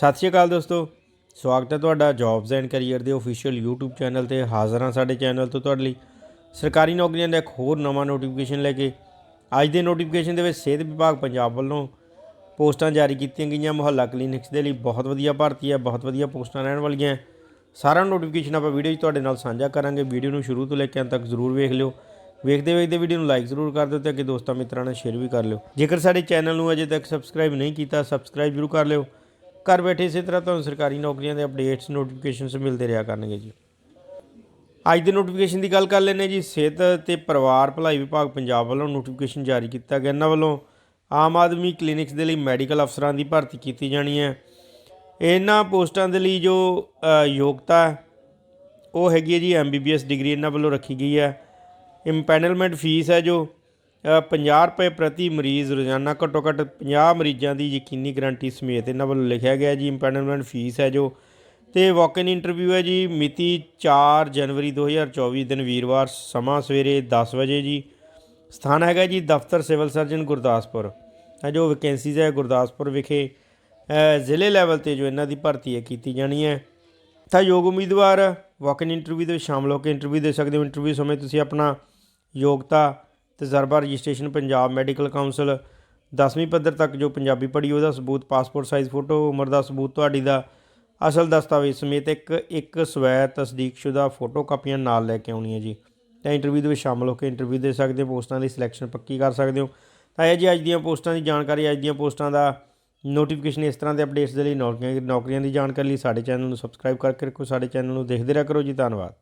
ਸਤਿ ਸ਼੍ਰੀ ਅਕਾਲ ਦੋਸਤੋ। ਸਵਾਗਤ ਹੈ ਤੁਹਾਡਾ ਜੌਬਸ ਐਂਡ ਕੈਰੀਅਰ ਦੇ ਅਫੀਸ਼ੀਅਲ YouTube ਚੈਨਲ ਤੇ। ਹਾਜ਼ਰ ਹਾਂ ਸਾਡੇ ਚੈਨਲ ਤੋਂ ਤੁਹਾਡੇ ਲਈ। ਸਰਕਾਰੀ ਨੌਕਰੀਆਂ ਦਾ ਇੱਕ ਹੋਰ ਨਵਾਂ ਨੋਟੀਫਿਕੇਸ਼ਨ ਲੈ ਕੇ। ਅੱਜ ਦੇ ਨੋਟੀਫਿਕੇਸ਼ਨ ਦੇ ਵਿੱਚ ਸਿਹਤ ਵਿਭਾਗ ਪੰਜਾਬ ਵੱਲੋਂ ਪੋਸਟਾਂ ਜਾਰੀ ਕੀਤੀਆਂ ਗਈਆਂ। ਮੁਹੱਲਾ ਕਲੀਨਿਕਸ ਦੇ ਲਈ ਬਹੁਤ ਵਧੀਆ ਭਰਤੀ ਹੈ, ਬਹੁਤ ਵਧੀਆ ਪੋਸਟਾਂ ਰਹਿਣ ਵਾਲੀਆਂ। ਹੈ। ਸਾਰਾ ਨੋਟੀਫਿਕੇਸ਼ਨ ਆਪਾਂ ਵੀਡੀਓ 'ਚ ਤੁਹਾਡੇ ਨਾਲ ਸਾਂਝਾ ਕਰਾਂਗੇ। ਵੀਡੀਓ ਨੂੰ ਸ਼ੁਰੂ ਤੋਂ ਲੈ ਕੇ ਅੰਤ ਤੱਕ ਜ਼ਰੂਰ ਵੇਖ ਲਿਓ। ਵੇਖਦੇ ਵੇਖਦੇ ਵੀਡੀਓ ਨੂੰ ਲਾਈਕ ਜ਼ਰੂਰ ਕਰ ਦਿਓ ਤੇ ਅੱਗੇ ਦੋਸਤਾਂ ਮਿੱਤਰਾਂ ਨਾਲ ਸ਼ੇਅਰ ਵੀ ਕਰ ਲਿਓ। ਜੇਕਰ ਸਾਡੇ ਚੈਨਲ ਨੂੰ ਅਜੇ ਤੱਕ ਸਬਸਕ੍ਰਾਈਬ ਨਹੀਂ ਕੀਤਾ ਸਬਸਕ੍ਰਾਈਬ ਜ਼ਰੂਰ ਕਰ ਲਿਓ। ਘਰ ਬੈਠੇ ਇਸੇ ਤਰ੍ਹਾਂ ਤੁਹਾਨੂੰ ਸਰਕਾਰੀ ਨੌਕਰੀਆਂ ਦੇ ਅਪਡੇਟਸ ਨੋਟੀਫਿਕੇਸ਼ਨਸ ਮਿਲਦੇ ਰਿਹਾ ਕਰਨਗੇ ਜੀ। ਅੱਜ ਦੇ ਨੋਟੀਫਿਕੇਸ਼ਨ ਦੀ ਗੱਲ ਕਰ ਲੈਂਦੇ ਜੀ। ਸਿਹਤ ਤੇ ਪਰਿਵਾਰ ਭਲਾਈ ਵਿਭਾਗ ਪੰਜਾਬ ਵੱਲੋਂ ਨੋਟੀਫਿਕੇਸ਼ਨ ਜਾਰੀ ਕੀਤਾ ਗਿਆ। ਇਹਨਾਂ ਵੱਲੋਂ ਆਮ ਆਦਮੀ ਕਲੀਨਿਕਸ ਦੇ ਲਈ ਮੈਡੀਕਲ ਅਫਸਰਾਂ ਦੀ ਭਰਤੀ ਕੀਤੀ ਜਾਣੀ ਹੈ। ਇਹਨਾਂ ਪੋਸਟਾਂ ਦੇ ਲਈ ਜੋ ਯੋਗਤਾ ਉਹ ਹੈਗੀ ਹੈ ਜੀ ਐਮਬੀਬੀਐਸ ਡਿਗਰੀ ਇਹਨਾਂ ਵੱਲੋਂ ਰੱਖੀ ਗਈ ਹੈ। ਇੰਪੈਨਲਮੈਂਟ ਫੀਸ ਹੈ ਜੋ 50 ਰੁਪਏ ਪ੍ਰਤੀ ਮਰੀਜ਼ ਰੋਜ਼ਾਨਾ, ਘੱਟੋ ਘੱਟ 50 ਮਰੀਜ਼ਾਂ ਦੀ ਯਕੀਨੀ ਗਾਰੰਟੀ ਸਮੇਤ ਇਹਨਾਂ ਵੱਲੋਂ ਲਿਖਿਆ ਗਿਆ ਜੀ ਇੰਪੈਨਲਮੈਂਟ ਫੀਸ ਹੈ ਜੋ। ਤੇ ਵਾਕ ਇਨ ਇੰਟਰਵਿਊ ਹੈ ਜੀ, ਮਿਤੀ 4 ਜਨਵਰੀ 2024 ਦਿਨ ਵੀਰਵਾਰ ਸਮਾਂ ਸਵੇਰੇ 10 ਵਜੇ ਜੀ। ਸਥਾਨ ਹੈਗਾ ਜੀ ਦਫ਼ਤਰ ਸਿਵਲ ਸਰਜਨ ਗੁਰਦਾਸਪੁਰ। ਹੈ ਜੋ ਵੈਕੈਂਸੀਜ਼ ਹੈ ਗੁਰਦਾਸਪੁਰ ਵਿਖੇ ਜ਼ਿਲ੍ਹੇ ਲੈਵਲ ਤੇ ਜੋ ਇਹਨਾਂ ਦੀ ਭਰਤੀ ਹੈ, ਕੀਤੀ ਜਾਣੀ ਹੈ। ਤਾਂ ਯੋਗ ਉਮੀਦਵਾਰ ਵਾਕ ਇਨ ਇੰਟਰਵਿਊ ਦੇ ਵਿੱਚ ਸ਼ਾਮਲ ਹੋ ਕੇ ਇੰਟਰਵਿਊ ਦੇ ਸਕਦੇ ਹੋ। ਇੰਟਰਵਿਊ ਸਮੇਂ ਤੁਸੀਂ ਆਪਣਾ ਯੋਗਤਾ ਤਜਰਬਾ ਰਜਿਸਟ੍ਰੇਸ਼ਨ ਪੰਜਾਬ ਮੈਡੀਕਲ ਕਾਉਂਸਲ 10ਵੀਂ ਪੱਧਰ ਤੱਕ ਜੋ ਪੰਜਾਬੀ ਪੜ੍ਹੀ ਉਹਦਾ ਸਬੂਤ ਪਾਸਪੋਰਟ ਸਾਈਜ਼ ਫੋਟੋ ਉਮਰ ਦਾ ਸਬੂਤ, ਤੁਹਾਡੀ ਦਾ ਅਸਲ ਦਸਤਾਵੇਜ਼ ਸਮੇਤ ਇੱਕ ਇੱਕ ਸਵੈ ਤਸਦੀਕਸ਼ੁਦਾ ਫੋਟੋ ਕਾਪੀਆਂ ਨਾਲ ਲੈ ਕੇ ਆਉਣੀ ਹੈ ਜੀ। ਤਾਂ ਇੰਟਰਵਿਊ ਦੇ ਵਿੱਚ ਸ਼ਾਮਲ ਹੋ ਕੇ ਇੰਟਰਵਿਊ ਦੇ ਸਕਦੇ ਹੋ, ਪੋਸਟਾਂ ਦੀ ਸਿਲੈਕਸ਼ਨ ਪੱਕੀ ਕਰ ਸਕਦੇ ਹੋ। ਤਾਂ ਇਹ ਜੀ ਅੱਜ ਦੀਆਂ ਪੋਸਟਾਂ ਦੀ ਜਾਣਕਾਰੀ, ਅੱਜ ਦੀਆਂ ਪੋਸਟਾਂ ਦਾ ਨੋਟੀਫਿਕੇਸ਼ਨ ਇਸ ਤਰ੍ਹਾਂ ਦੇ ਅਪਡੇਟਸ ਦੇ ਲਈ ਨੌਕਰੀਆਂ ਨੌਕਰੀਆਂ ਦੀ ਜਾਣਕਾਰੀ ਲਈ ਸਾਡੇ ਚੈਨਲ ਨੂੰ ਸਬਸਕ੍ਰਾਈਬ ਕਰਕੇ ਰੱਖੋ, ਸਾਡੇ ਚੈਨਲ ਨੂੰ ਦੇਖਦੇ ਰਹਿ ਕਰੋ ਜੀ, ਧੰਨਵਾਦ।